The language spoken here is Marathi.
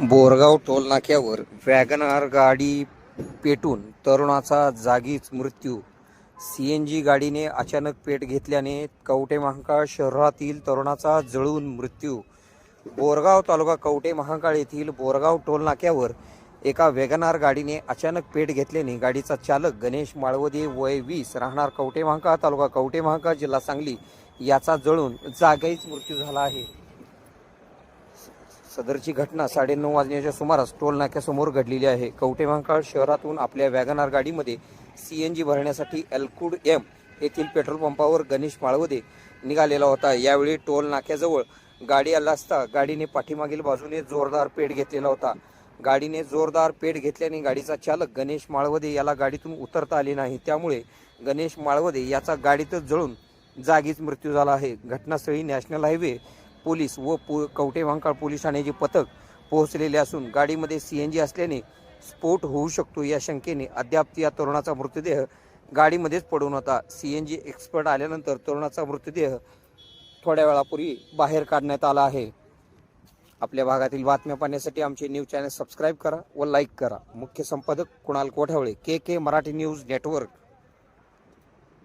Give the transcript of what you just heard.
Borgaon toll नाक्यावर वॅगनार गाडी पेटून तरुणाचा जागीच मृत्यू. सी एन जी गाडीने अचानक पेट घेतल्याने कवटे महाकाळ शहरातील तरुणाचा जळून मृत्यू. बोरगाव तालुका कवटे महाकाळ येथील बोरगाव टोल नाक्यावर एका वॅगनार गाडीने अचानक पेट घेतल्याने गाडीचा चालक गणेश माळवदे वय वीस राहणार कवटे महाकाळ तालुका कवटे महाकाळ जिल्हा सांगली याचा जळून जागीच मृत्यू झाला आहे. सदरची घटना साडेनऊ वाजण्याच्या सुमारास टोल नाक्यासमोर घडलेली आहे. कवटेमहांकाळ शहरातून आपल्या वॅगनार गाडीमध्ये सी एन जी भरण्यासाठी एलकुड एम येथील पेट्रोल पंपावर गणेश माळवदे निघालेला होता. यावेळी टोल नाक्याजवळ गाडी आला असता गाडीने पाठीमागील बाजूने जोरदार पेट घेतलेला होता. गाडीने जोरदार पेट घेतल्याने गाडीचा चालक गणेश माळवदे याला गाडीतून उतरता आले नाही. त्यामुळे गणेश माळवदे याचा गाडीतच जळून जागीच मृत्यू झाला आहे. घटनास्थळी नॅशनल हायवे पोलीस व पो कवठे महांकाळ पोलीस ठाण्याचे पथक पोहोचलेले असून गाडीमध्ये सी एन जी असल्याने स्फोट होऊ शकतो या शंकेने अद्याप या तरुणाचा मृतदेह गाडीमध्येच पडून होता. सी एन जी एक्सपर्ट आल्यानंतर तरुणाचा मृतदेह थोड्या वेळापूर्वी बाहेर काढण्यात आला आहे. आपल्या भागातील बातम्या पाहण्यासाठी आमचे न्यूज चॅनल सबस्क्राईब करा व लाईक करा. मुख्य संपादक Kunal Kothawale K K Marathi news network.